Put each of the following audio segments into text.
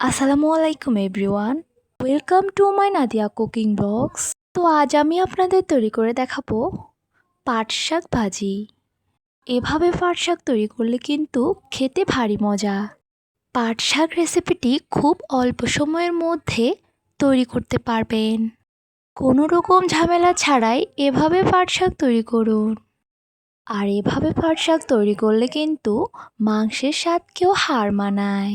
আসসালামু আলাইকুম everyone welcome to my Nadia cooking blogs তো আজ আমি আপনাদের তৈরি করে দেখাবো পাট শাক ভাজি। এভাবে পাট শাক তৈরি করলে কিন্তু খেতে ভারী মজা। পাট শাক রেসিপিটি খুব অল্প সময়ের মধ্যে তৈরি করতে পারবেন। কোনো রকম ঝামেলা ছাড়াই এভাবে পাট শাক তৈরি করুন। আর এভাবে পাট শাক তৈরি করলে কিন্তু মাংসের স্বাদকেও হার মানায়।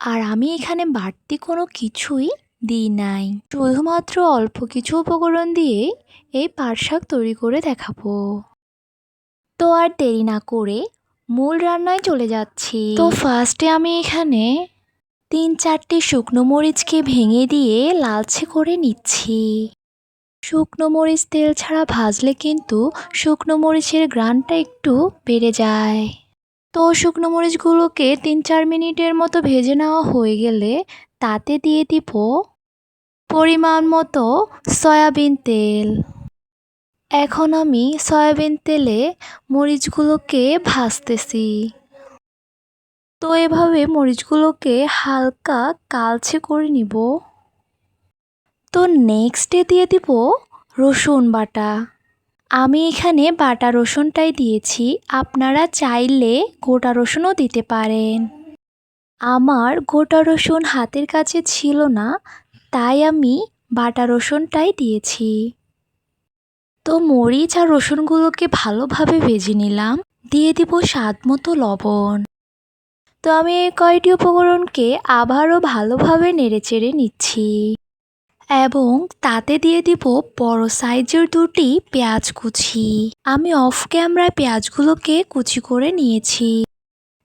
আর আমি এখানে বাড়তি কোনো কিছুই দিই নাই। শুধুমাত্র অল্প কিছু উপকরণ দিয়ে এই পাট শাক তৈরি করে দেখাবো। তো আর দেরি না করে মূল রান্নায় চলে যাচ্ছি। তো ফার্স্টে আমি এখানে তিন চারটে শুকনো মরিচকে ভেঙে দিয়ে লালচে করে নিচ্ছি। শুকনো মরিচ তেল ছাড়া ভাজলে কিন্তু শুকনো মরিচের গ্রানটা একটু বেড়ে যায়। তো শুকনো মরিচগুলোকে তিন চার মিনিটের মতো ভেজে নেওয়া হয়ে গেলে তাতে দিয়ে দিব পরিমাণ মতো সয়াবিন তেল। এখন আমি সয়াবিন তেলে মরিচগুলোকে ভাজতেছি। তো এভাবে মরিচগুলোকে হালকা কালচে করে নিব। তো নেক্সটে দিয়ে দিব রসুন বাটা। আমি এখানে বাটা রসুনটাই দিয়েছি, আপনারা চাইলে গোটা রসুনও দিতে পারেন। আমার গোটা রসুন হাতের কাছে ছিল না, তাই আমি বাটা রসুনটাই দিয়েছি। তো মরিচ আর রসুনগুলোকে ভালোভাবে ভেজে নিলাম, দিয়ে দিব স্বাদ মতো লবণ। তো আমি এই কয়টি উপকরণকে আবারও ভালোভাবে নেড়েচেড়ে নিচ্ছি। এবং তাতে দিয়ে দিব বড় সাইজের দুটি পেঁয়াজ কুচি। আমি অফ ক্যামেরায় পেঁয়াজগুলোকে কুচি করে নিয়েছি।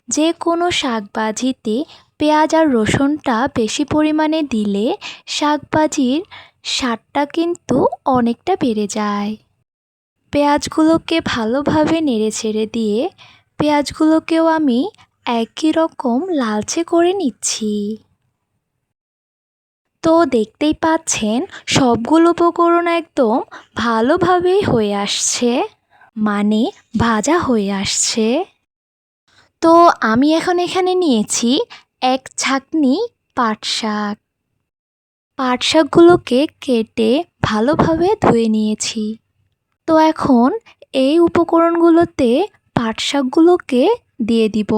যে কোনো শাকবাজিতে পেঁয়াজ আর রসুনটা বেশি পরিমাণে দিলে শাকবাজির স্বাদটা কিন্তু অনেকটা বেড়ে যায়। পেঁয়াজগুলোকে ভালোভাবে নেড়ে ছেড়ে দিয়ে পেঁয়াজগুলোকেও আমি একই রকম লালচে করে নিচ্ছি। তো দেখতেই পাচ্ছেন, সবগুলো উপকরণ একদম ভালোভাবেই হয়ে আসছে। মানে ভাজা হয়ে আসছে। তো আমি এখন এখানে নিয়েছি এক ছাকনি পাট শাক পাট শাকগুলোকে কেটে ভালোভাবে ধুয়ে নিয়েছি। তো এখন এই উপকরণগুলোতে পাট শাকগুলোকে দিয়ে দিব।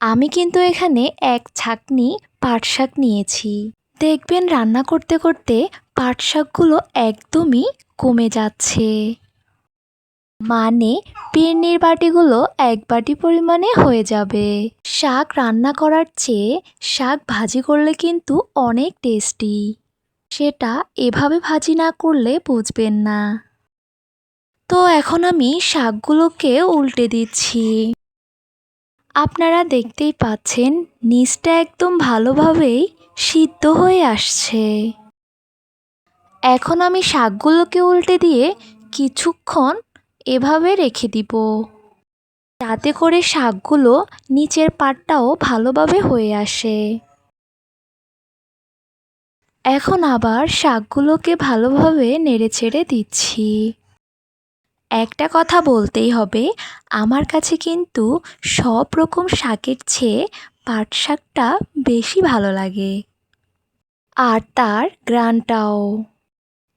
আমি কিন্তু এখানে এক ছাকনি পাট শাক নিয়েছি। দেখবেন রান্না করতে করতে পাট শাকগুলো একদমই কমে যাচ্ছে। মানে পিরনির বাটিগুলো এক বাটি পরিমাণে হয়ে যাবে। শাক রান্না করার চেয়ে শাক ভাজি করলে কিন্তু অনেক টেস্টি। সেটা এভাবে ভাজি না করলে বুঝবেন না। তো এখন আমি শাকগুলোকে উল্টে দিচ্ছি। আপনারা দেখতেই পাচ্ছেন, নিচটা একদম ভালোভাবেই সিদ্ধ হয়ে আসছে। এখন আমি শাকগুলোকে উল্টে দিয়ে কিছুক্ষণ এভাবে রেখে দিব। যাতে করে শাকগুলো নিচের পাটটাও ভালোভাবে হয়ে আসে। এখন আবার শাকগুলোকে ভালোভাবে নেড়ে ছেড়ে দিচ্ছি। একটা কথা বলতেই হবে, আমার কাছে কিন্তু সব রকম শাকের চেয়ে পাট শাকটা বেশি ভালো লাগে। আর তার গ্রানটাও।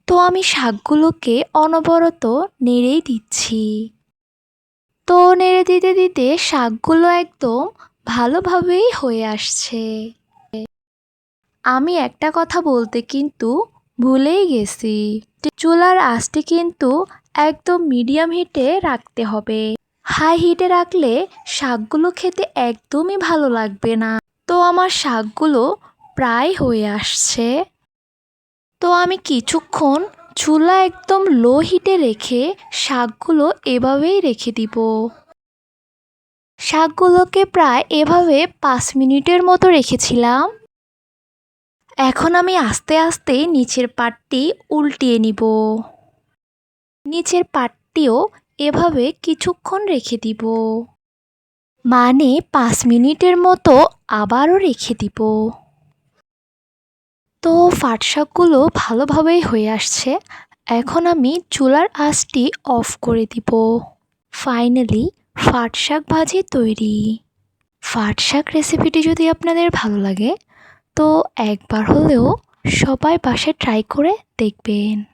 তো আমি শাকগুলোকে অনবরত নেড়েই দিচ্ছি। তো নেড়ে দিতে দিতে শাকগুলো একদম ভালোভাবেই হয়ে আসছে। আমি একটা কথা বলতে কিন্তু ভুলেই গেছি। চুলার আঁচটি কিন্তু একদম মিডিয়াম হিটে রাখতে হবে। হাই হিটে রাখলে শাকগুলো খেতে একদমই ভালো লাগবে না। তো আমার শাকগুলো প্রায় হয়ে আসছে। তো আমি কিছুক্ষণ চুলা একদম লো হিটে রেখে শাকগুলো এভাবেই রেখে দিব। শাকগুলোকে প্রায় এভাবে পাঁচ মিনিটের মতো রেখেছিলাম। এখন আমি আস্তে আস্তে নিচের পাটটি উল্টিয়ে নিব। নিচের পাটটিও এভাবে কিছুক্ষণ রেখে দিব। মানে পাঁচ মিনিটের মতো আবারও রেখে দিব। তো পাট শাকগুলো ভালোভাবেই হয়ে আসছে। এখন আমি চুলার আঁচটি অফ করে দিব। ফাইনালি পাট শাক ভাজি তৈরি। পাট শাক রেসিপিটি যদি আপনাদের ভালো লাগে, তো একবার হলেও সবাই বাসায় ট্রাই করে দেখবেন।